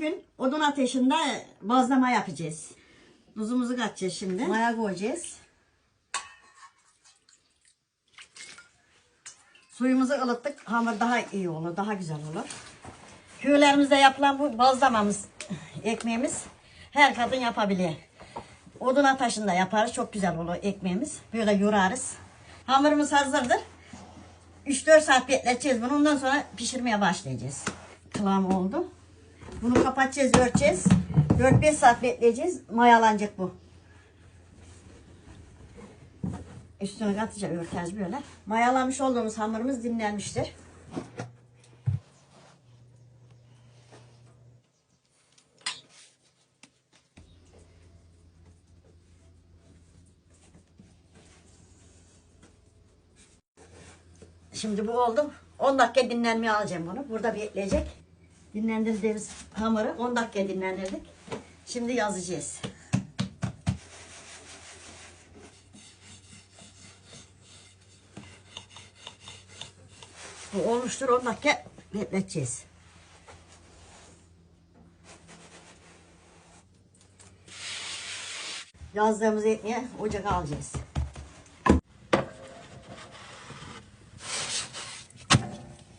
bugün odun ateşinde bazlama yapacağız. Tuzumuzu katacağız şimdi. Maya koyacağız. Suyumuzu ılıttık. Hamur daha iyi olur, daha güzel olur. Köylerimizde yapılan bu bazlamamız, ekmeğimiz her kadın yapabiliyor. Odun ateşinde yaparız. Çok güzel olur ekmeğimiz. Böyle yoğurarız. Hamurumuz hazırdır. 3-4 saat bekleteceğiz bunu. Ondan sonra pişirmeye başlayacağız. Kıvam oldu. Bunu kapatacağız, örteceğiz. 4-5 saat bekleyeceğiz. Mayalanacak bu. Üstüne katacağız, örteceğiz böyle. Mayalamış olduğumuz hamurumuz dinlenmiştir. Şimdi bu oldu. 10 dakika dinlenmeye alacağım bunu. Burada bekleyecek. Dinlendirdiğimiz hamuru 10 dakika dinlendirdik. Şimdi yazacağız. Bu olmuştur 10 dakika bekleteceğiz. Yazdığımız ekmeği ocağa alacağız.